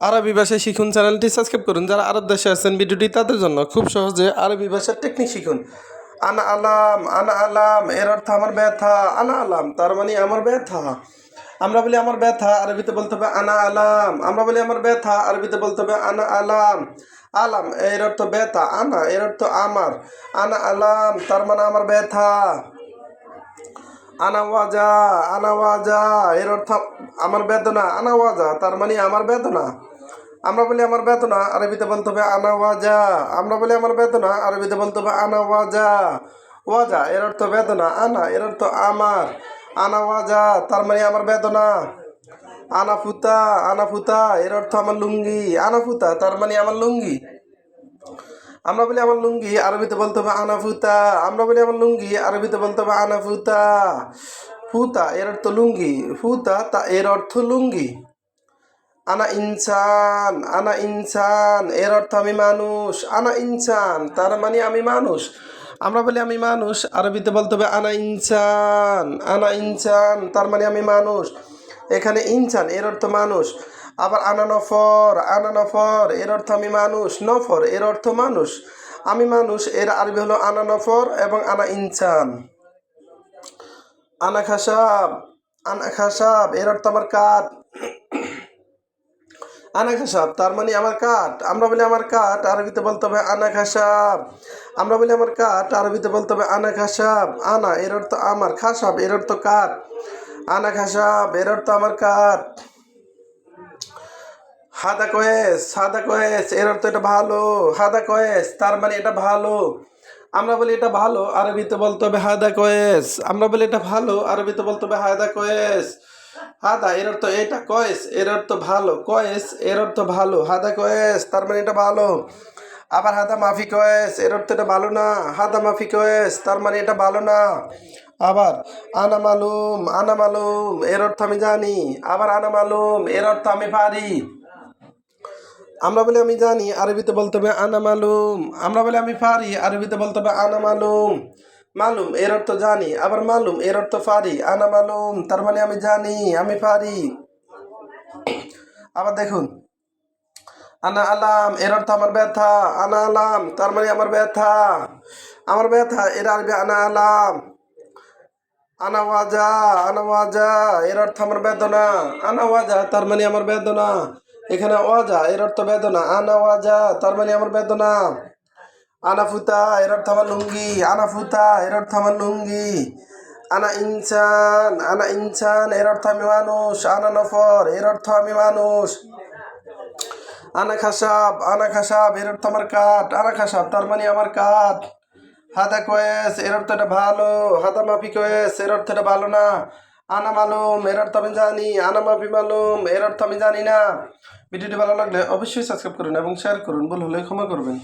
আরবি ভাষায় শিখুন চ্যানেলটি সাবস্ক্রাইব করুন। যারা আরব দেশে আছেন, ভিডিওটি তাদের জন্য খুব সহজে আরবি ভাষার টেকনিক শিখুন। আনা আলাম আনা আলাম, এর অর্থ আমার ব্যথা। আনা আলাম, তার মানে আমার ব্যথা। আমরা বলি আমার ব্যথা, আরবিতে বলতে হবে আনা আলাম। আমরা বলি আমার ব্যথা, আরবিতে বলতে হবে আনা আলাম। আলাম, এর অর্থ ব্যথা। আনা, এর অর্থ আমার। আনা আলাম, তার মানে আমার ব্যথা। আনাওয়াজা আনাওয়াজা এর অর্থ আমার বেদনা। আনাওয়াজা তার মানে আমার বেদনা। আমরা বলি আমার বেদনা, আরবিতে বলতে হবে আনা ওয়াজা আমরা বলি আমার বেদনা, আরবিতে বলতে হবে আনা ওয়াজা ওয়াজা এর অর্থ বেদনা। আনা, এর অর্থ আমার। আনাওয়াজা, তার মানে আমার বেদনা। আনা ফুতা এর অর্থ আমার লুঙ্গি। আনাফুতা, তার মানে আমার লুঙ্গি। আমরা বলি আমার লুঙ্গি, আরবিতে বলতে হবে আনা ফুতা আমরা বলি আমার লুঙ্গি, আরবিতে বলতে হবে আনাফুতা। ফুতা, এর অর্থ লুঙ্গি। ফুতা, তা, এর অর্থ লুঙ্গি। আনা ইনসান আনা ইনসান, এর অর্থ আমি মানুষ, আনা ইনসান, তার মানে আমি মানুষ। আমরা বলি আমি মানুষ, আরবিতে বলতে হবে আনা ইনসান আনা ইনসান, তার মানে আমি মানুষ। এখানে ইনসান, এর অর্থ মানুষ। আবার আনা নফর আনা নফর, এর অর্থ আমি মানুষ। নফর, এর অর্থ মানুষ। আমি মানুষ, এর আরবি হলো আনা নফর এবং আনা ইনসান। আনা খাসাব আনা খাসাব, এর অর্থ আমার কাঠ আনা খাসাব তার মানে আমার কাঠ। আমরা বলি আমার কাঠ, আরবিতে বলতে হবে আনা খাসাব আমরা বলি আমার কাঠ, আরবিতে বলতে হবে আনা খাসাব আনা, এর অর্থ আমার। খাসাব এর অর্থ কাঠ। আনা খাসাব এর অর্থ আমার কাঠ। হাদা কয়েস হাদা কয়েস, এর অর্থ এটা ভালো। হাদা কয়েস, তার মানে এটা ভালো। আমরা বলি এটা ভালো, আরবিতে বলতে হবে হাদা কয়েস। আমরা বলি এটা ভালো, আরবিতে বলতে হবে হায়দা কয়েস। হাদা, এর অর্থ এটা কয়েস, এর অর্থ ভালো, কয়েস, এর অর্থ ভালো, হাদা কয়েস, তার মানে এটা ভালো। আবার হাদা মাফি কয়েস, এর অর্থ এটা ভালো না, হাদা মাফি কয়েস, তার মানে এটা ভালো না। আবার আনা মালুম আনা মালুম, এর অর্থ আমি জানি। আবার আনা মালুম, এর অর্থ আমি পারি। আমরা বলি আমি জানি, আরবিতে বলতে হবে আনা মালুম। আমরা বলি আমি পারি, আরবিতে বলতে হবে আনা মালুম। মালুম, এর অর্থ জানি, আবার মালুম, এর অর্থ পারি আনা মালুম, তার মানে আমি জানি, আমি পারি আবার দেখুন। আনা আলাম, এর অর্থ আমার ব্যথা। আনা আলাম, তার মানে আমার ব্যথা। আমার ব্যথা, এর আরবি আনা আলাম। আনা ওয়াজা আনা ওয়াজা, এর অর্থ আমার বেদনা। আনা ওয়াজা, তার মানে আমার বেদনা। এখানে ওয়াজা, এর অর্থ বেদনা। আনা ওয়াজা, তার মানে আমার বেদনা। আনা ফুতা, এর অর্থ আমার লুঙ্গি। আনা ফুতা, এর অর্থ আমার লুঙ্গি। আনা ইনসান আনা ইনসান, এর অর্থ আমি মানুষ। আনা নফর, এর অর্থ আমি মানুষ। আনা খাসাব আনা খাসাব, এর অর্থ আমার কাঠ। আনা খাসাব, তার মানে আমার কাঠ। হাদা কয়েস, এর অর্থ ভালো। হাদা মাফি কয়েস, এর অর্থ এটা ভালো না। আনা মালুম, এর অর্থ আমি জানি। আনা মাফি মালুম, এর অর্থ আমি জানি না। ভিডিওটি ভালো লাগলে অবশ্যই সাবস্ক্রাইব করুন এবং শেয়ার করুন। ভুল হলে ক্ষমা করবেন।